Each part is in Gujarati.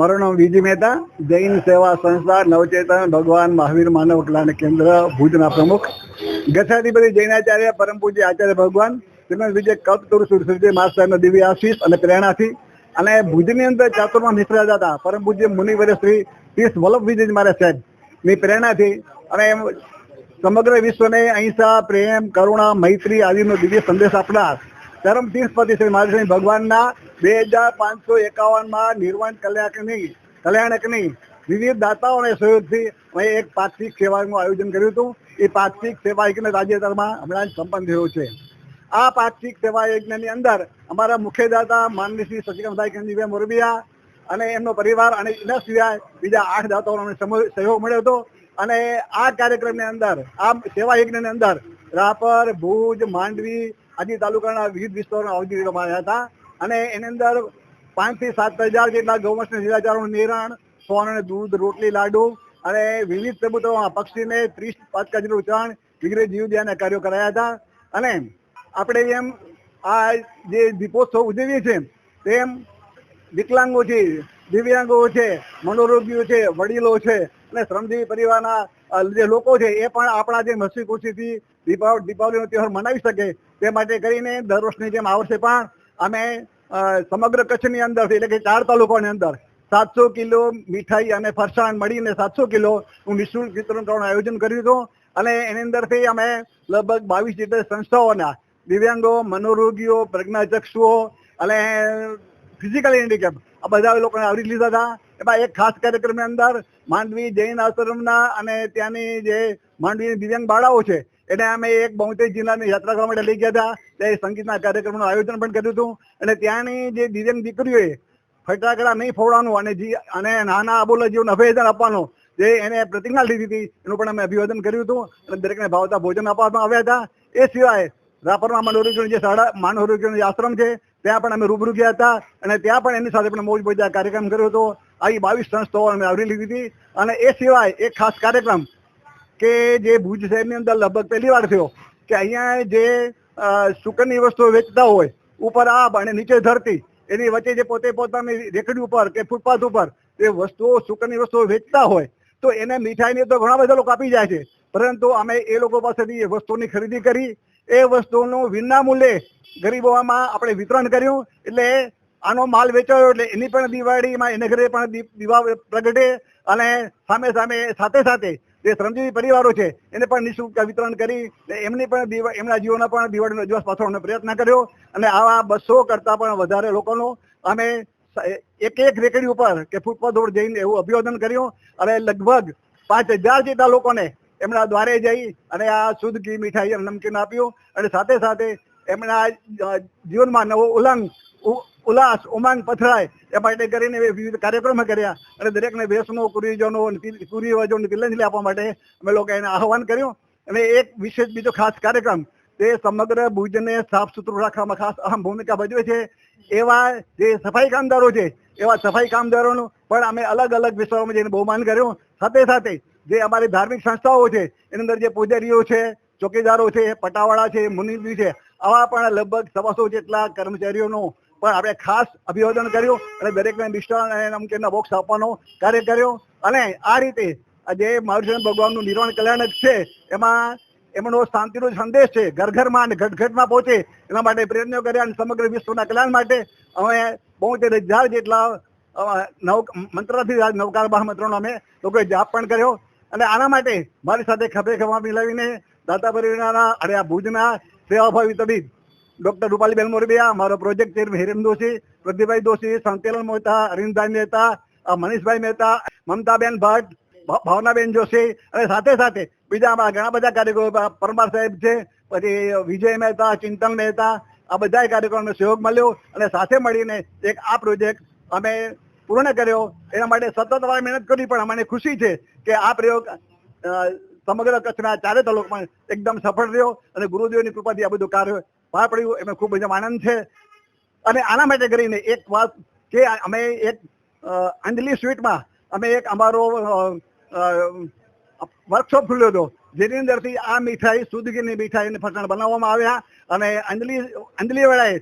મારું નામ વિજય મહેતા, જૈન સેવા સંસ્થા નવચેતન ભગવાન મહાવીર માનવ કલ્યાણ કેન્દ્ર ભુજના પ્રમુખ. ગચ્છાધિપતિ જૈનાચાર્ય પરમ પૂજ્ય આચાર્ય ભગવાન, તેમજ વિજય કલ્પતરુ સુરસુરજી મહારાજ દિવ્ય આશીષ અને પ્રેરણાથી. અને ભુજની અંદર ચાતુર્મા મિશ્રા હતા. પરમ પૂજ્ય મુનિવર શ્રી તીર્થ વલ્લભ વિજય મારા સાહેબ, ની પ્રેરણાથી અને સમગ્ર વિશ્વને અહિંસા, પ્રેમ, કરુણા, મૈત્રી આદિનો દિવ્ય સંદેશ આપનાર ધર્મ શ્રી મહારાજ ભગવાનના બે હજાર પાંચસો એકાવનમાં નિર્વાણ કલ્યાણકની કલ્યાણકની વિવિધ દાતાઓને સહયોગથી એક પાક્ષિક સેવાનું આયોજન કર્યું હતું. એ પાક્ષિક સેવા યજ્ઞ તાજેતરમાં હમણાં જ સંપન્ન થયો છે. આ પાક્ષિક સેવા યજ્ઞની અંદર અમારા મુખ્ય દાતા માનની શ્રી સચિકાંતભાઈ કંજીભાઈ મોરબિયા અને એમનો પરિવાર અને એના સિવાય બીજા આઠ દાતાઓનો અમને સહયોગ મળ્યો હતો. અને આ કાર્યક્રમની અંદર, આ સેવા યજ્ઞની અંદર રાપર, ભુજ, માંડવી આદિ તાલુકાના વિવિધ વિસ્તારોના અવધિ કરવામાં આવ્યા હતા અને એની અંદર પાંચથી સાત હજાર જેટલા ગૌવંશના શિલાચારોનું નિરણ, સોન અને દૂધ, રોટલી, લાડુ અને વિવિધ પ્રભુત્વમાં પક્ષીને ત્રીસ પાંચ જેટલું ચણ વગેરે જીવદયાના કાર્યો કરાયા હતા. અને આપણે એમ આ જે દીપોત્સવ ઉજવીએ છીએ, તેમ વિકલાંગો છે, દિવ્યાંગો છે, મનોરોગીઓ છે, વડીલો છે અને શ્રમજીવી પરિવારના જે લોકો છે, એ પણ આપણા જે હસી ખુશીથી દીપાવલી દીપાવલીનો તહેવાર મનાવી શકે તે માટે કરીને દર વર્ષની જેમ આ વર્ષે પણ અમે સમગ્ર કચ્છની અંદર એટલે કે ચાર તાલુકાની અંદર સાતસો કિલો મીઠાઈ અને ફરસાણ મળીને સાતસો કિલો હું નિઃશુલ્ક વિતરણ આયોજન કર્યું હતું. અને એની અંદરથી અમે લગભગ બાવીસ જેટલી સંસ્થાઓના દિવ્યાંગો, મનોરોગીઓ, પ્રજ્ઞાચક્ષુઓ અને ફિઝિકલ હેન્ડીકેપ આ બધા લોકોને આવરી લીધા હતા. એમાં એક ખાસ કાર્યક્રમની અંદર માંડવી જૈન આશ્રમના અને ત્યાંની જે માંડવી દિવ્યાંગ બાળાઓ છે, એને અમે એક બોતેર જિલ્લાની યાત્રા કરવા માટે લઈ ગયા હતા. ત્યાં સંગીતના કાર્યક્રમનું આયોજન પણ કર્યું હતું. અને ત્યાંની જે દિવ્યાંગ દીકરીઓએ ફટાકડા નહીં ફોડવાનું અને જે, અને નાના અબોલા જીવન અભિવાદન આપવાનું જે એને પ્રતિજ્ઞા લીધી હતી, એનું પણ અમે અભિવાદન કર્યું હતું. અને દરેકને ભાવતા ભોજન આપવામાં આવ્યા હતા. એ સિવાય રાપરમાં મનોરંજન જે શાળા, મનોરંજન આશ્રમ છે ત્યાં પણ અમે રૂબરૂ ગયા હતા અને ત્યાં પણ એની સાથે પણ મોજ બધા કાર્યક્રમ કર્યો હતો. આવી બાવીસ સંસ્થાઓ અમે આવરી લીધી હતી. અને એ સિવાય એક ખાસ કાર્યક્રમ કે જે ભુજ શહેરની અંદર લગભગ પહેલી વાર થયો કે અહીંયા જે સુકનની વસ્તુઓ વેચતા હોય, ઉપર આબ અને નીચે ધરતી, એની વચ્ચે જે પોતે પોતાની રેકડી ઉપર કે ફૂટપાથ ઉપર એ વસ્તુઓ, સુકનની વસ્તુઓ વેચતા હોય, તો એને મીઠાઈની તો ઘણા બધા લોકો આપી જાય છે. પરંતુ અમે એ લોકો પાસેથી એ વસ્તુની ખરીદી કરી એ વસ્તુનું વિના મૂલ્યે ગરીબોમાં આપણે વિતરણ કર્યું. એટલે આનો માલ વેચાયો એટલે એની પણ દિવાળીમાં એને ઘરે પણ દીવા પ્રગટે અને સામે સામે સાથે સાથે જે શ્રમજીવી પરિવારો છે એને પણ નિઃશુલ્ક વિતરણ કરી એમની પણ એમના જીવોના પણ દિવાળીનો દિવસ પાછળનો પ્રયત્ન કર્યો. અને આવા બસો કરતા પણ વધારે લોકોનો અમે એક એક રેકડી ઉપર કે ફૂટપાથ ઉપર જઈને એવું અભિવાદન કર્યું. અને લગભગ પાંચ હજાર જેટલા લોકોને એમના દ્વારે જઈ અને આ શુદ્ધ ઘી મીઠાઈ નમકીન આપ્યું અને સાથે સાથે એમના જીવનમાં નવો ઉલ્લંગ ઉલ્લાસ, ઉમંગ પથરાય એ માટે કરીને વિવિધ કાર્યક્રમો કર્યા અને દરેકને વેશનો કુરીજનો કુરીવજો તિલંજલી આપવા માટે અમે લોકો એને આહવાન કર્યું. અને એક વિશેષ બીજો ખાસ કાર્યક્રમ, તે સમગ્ર ભુજને સાફ સુથરું રાખવામાં ખાસ અહમ ભૂમિકા ભજવે છે. એવા જે સફાઈ કામદારો છે, એવા સફાઈ કામદારોનું પણ અમે અલગ અલગ વિસ્તારોમાં જઈને બહુમાન કર્યું. સાથે સાથે જે અમારી ધાર્મિક સંસ્થાઓ છે, એની અંદર જે પૂજારીઓ છે, ચોકીદારો છે, પટાવાળા છે મુનિબી છે, આવા પણ લગભગ સવાસો જેટલા કર્મચારીઓનું પણ આપણે ખાસ અભિવાદન કર્યું અને દરેકને મિષ્ટાન અને નમકીનના બોક્સ આપવાનો કાર્ય કર્યો. અને આ રીતે જે મહાવીર ભગવાનનું નિર્વાણ કલ્યાણક છે, એમાં એમનો શાંતિનો સંદેશ છે ઘર ઘરમાં અને ઘટઘટમાં પહોંચે, એના માટે પ્રયત્નો કર્યા અને સમગ્ર વિશ્વના કલ્યાણ માટે અમે બોતેર હજાર જેટલા નવ મંત્રથી નવકાર મહામંત્રનો અમે લોકોએ જાપ પણ કર્યો. અને આના માટે મારી સાથે ખભે ખભા મિલાવીને, દાતા પરિવારના અને આ ભુજના સેવાભાવી તબીબ, ડોક્ટર રૂપાલીબેન મોરબિયા, મારો પ્રોજેક્ટ ચેરમેન હિરેન દોશી, પ્રદીપભાઈ દોશી, સંકેલન મહેતા, અરવિંદભાઈ મહેતા મનીષભાઈ મહેતા, મમતાબેન ભટ્ટ ભાવનાબેન જોશી અને સાથે સાથે બીજા ઘણા બધા કાર્યક્રમો પરમાર સાહેબ છે, પછી વિજય મહેતા ચિંતન મહેતા, આ બધા કાર્યક્રમનો સહયોગ મળ્યો અને સાથે મળીને એક આ પ્રોજેક્ટ અમે પૂર્ણ કર્યો. એના માટે સતત અમારે મહેનત કરી પણ અમને ખુશી છે કે આ પ્રયોગ સમગ્ર કચ્છના ચારે તાલુકામાં એકદમ સફળ રહ્યો અને ગુરુદેવની કૃપાથી આ બધું કાર્ય પાર પડ્યું. એમાં ખૂબ જ આનંદ છે. અને આના માટે કરીને એક વાત કે અમે એક અંજલિ સ્વીટમાં અમે એક અમારો વર્કશોપ ખુલ્યો હતો. જેની અંદરથી આ મીઠાઈ સુદગીની મીઠાઈ અને ફટાણ બનાવવામાં આવ્યા. અને અંજલિ અંજલિ વેળાએ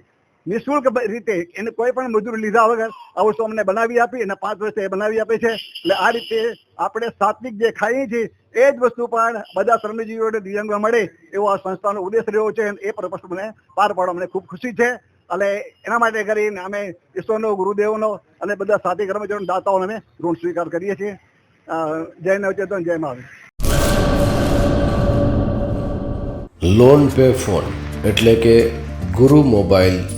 નિઃશુલ્ક રીતે એને કોઈ પણ મજૂરી લીધા વગર આ વસ્તુ અમને બનાવી આપી અને પાંચ વર્ષે એ બનાવી આપે છે. એટલે આ રીતે આપણે સાત્વિક જે ખાઈએ છીએ, એ જ વસ્તુ પણ બધા શ્રમજીવીઓને દિવ્યાંગો મળે એવો આ સંસ્થાનો ઉદ્દેશ રહ્યો છે એ પર્પસ મને પાર પાડવા અમને ખૂબ ખુશી છે. અને એના માટે કરીને અમે ઈશ્વરનો, ગુરુદેવનો અને બધા સાથી કર્મચારીઓ દાતાઓને અમે ઋણ સ્વીકાર કરીએ છીએ. જય નવચેતન, જય મહાવીર. લોન પે ફોન એટલે કે ગુરુ મોબાઈલ